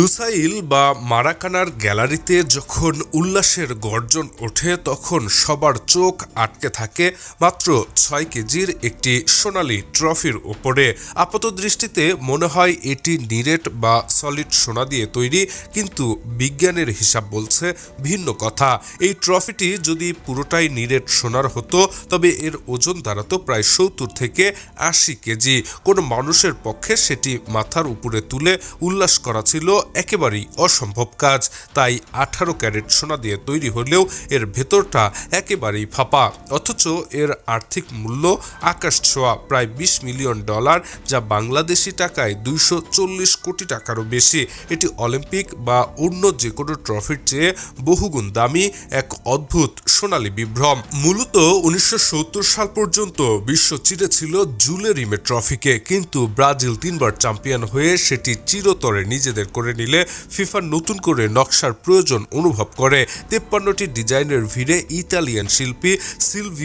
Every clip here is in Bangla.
লুসাইল বা মারাকানার গ্যালারিতে যখন উল্লাসের গর্জন ওঠে, তখন সবার চোখ আটকে থাকে মাত্র ছয় কেজির একটি সোনালি ট্রফির ওপরে আপাত দৃষ্টিতে মনে হয় এটি নিরেট বা সলিড সোনা দিয়ে তৈরি, কিন্তু বিজ্ঞানের হিসাব বলছে ভিন্ন কথা। এই ট্রফিটি যদি পুরোটাই নিরেট সোনার হতো, তবে এর ওজন দাঁড়াতো প্রায় সত্তর থেকে আশি কেজি। কোনো মানুষের পক্ষে সেটি মাথার উপরে তুলে উল্লাস করা ছিল একেবারেই অসম্ভব কাজ। তাই আঠারো ক্যারেট সোনা দিয়ে তৈরি হলেও এর ভেতরটা একেবারেই ফাঁপা। অথচ এর আর্থিক মূল্য আকাশ ছোঁয়া, প্রায় বিশ মিলিয়ন ডলার, যা বাংলাদেশি টাকায় দুইশো চল্লিশ কোটি টাকারও বেশি। এটি অলিম্পিক বা অন্য যে কোনো ট্রফির চেয়ে বহুগুণ দামি, এক অদ্ভুত সোনালী বিভ্রম। মূলত উনিশশো সত্তর সাল পর্যন্ত বিশ্ব চিরেছিল জুলেরিমে ট্রফিকে, কিন্তু ব্রাজিল তিনবার চ্যাম্পিয়ন হয়ে সেটি চিরতরে নিজেদের করে নিলে ফিফার নতুন করে নকশার প্রয়োজন অনুভব করে। তেপ্পান্নটি ডিজাইনের ভিড়ে ইতালিয়ান শিল্পী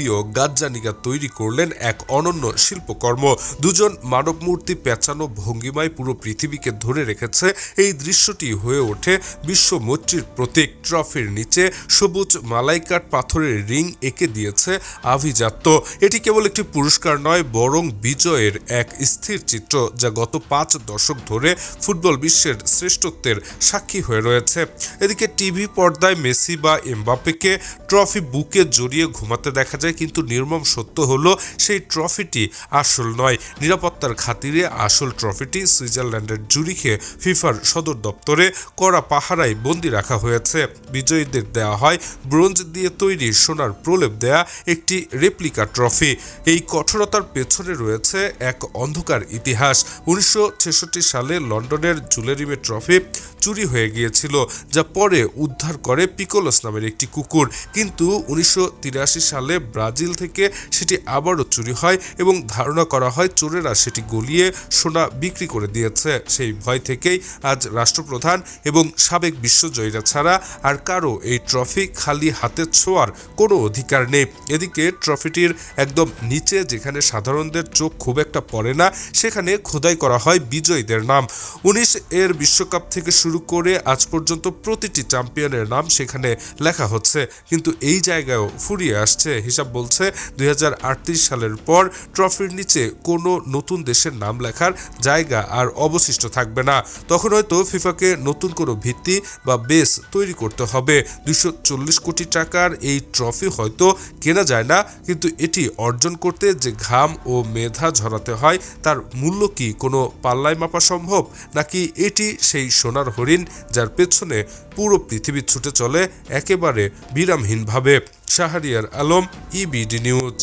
সিলভিও গাজ্জানিগা তৈরি করলেন এক অনন্য শিল্পকর্ম। দুজন মানব মূর্তি পেঁচানো ভঙ্গিমায় পুরো পৃথিবীকে ধরে রেখেছে। এই দৃশ্যটি হয়ে ওঠে বিশ্ব মৈত্রীর প্রতীক। ট্রফির নিচে সবুজ মালাইকাট পাথরের রিং এঁকে দিয়েছে আভিজাত্য। এটি কেবল একটি পুরস্কার নয়, বরং বিজয়ের এক স্থির চিত্র যা গত পাঁচ দশক ধরে ফুটবল বিশ্বের শ্রেষ্ঠত্বের সাক্ষী হয়ে রয়েছে। এদিকে টিভি পর্দায় মেসি বা এমবাপেকে ট্রফি বুকে জড়িয়ে ঘুমাতে দেখা যায় কিন্তু নির্মম সত্য হলো, সেই ট্রফিটি আসল নয়। নিরাপত্তার খাতিরে আসল ট্রফিটি সুইজারল্যান্ডের জুরিখে ফিফার সদর দপ্তরে কড়া পাহারায় বন্দি রাখা হয়েছে। বিজয়ীদের দেওয়া হয় ব্রোঞ্জ দিয়ে তৈরি সোনার প্রলেপ দেয়া একটি রেপ্লিকা ট্রফি। এই কঠোরতার পেছনে রয়েছে এক অন্ধকার ইতিহাস। উনিশশো ছেষট্টি সালে লন্ডনের জুলেরিমে ট্রফি চুরি হয়ে গিয়েছিল, যা পরে উদ্ধার করে পিকোলস নামের একটি কুকুর। কিন্তু উনিশশো তিরাশি সালে ব্রাজিল থেকে সেটি আবারও চুরি হয় এবং ধারণা করা হয় চোরেরা সেটি গলিয়ে সোনা বিক্রি করে দিয়েছে। সেই ভয় থেকেই আজ রাষ্ট্রপ্রধান এবং সাবেক বিশ্বজয়ীরা ছাড়া আর কারও এই ট্রফি খালি হাতে ছোঁয়ার কোনো অধিকার নেই। এদিকে ট্রফিটির একদম নিচে যেখানে সাধারণদের চোখ খুব একটা পড়ে না, সেখানে খোদাই করা হয় বিজয়ীদের নাম। উনিশ এর বিশ্বকাপ থেকে শুরু করে আজ পর্যন্ত প্রতিটি চ্যাম্পিয়নের নাম সেখানে লেখা হচ্ছে। কিন্তু এই জায়গায়ও ফুরিয়ে আসছে হিসাব বলছে, দুই হাজার আটত্রিশ সালের পর ট্রফির নিচে কোনো নতুন দেশের নাম লেখার জায়গা আর অবশিষ্ট থাকবে না। তখন হয়তো ফিফাকে নতুন কোনো ভিত্তি বা বেস তৈরি করতে হবে। দুশো কোটি টাকার এই ট্রফি হয়তো কেনা যায় না, কিন্তু এটি অর্জন করতে যে ঘাম ও মেধা ঝরাতে হয়, তার মূল্য কি কোনো পাল্লায় মাপা সম্ভব? নাকি এটি সেই সোনার হরিণ যার পেছনে পুরো পৃথিবী ছুটে চলে, একেবারে বিরামহীনভাবে? Shahriar Alam EBD news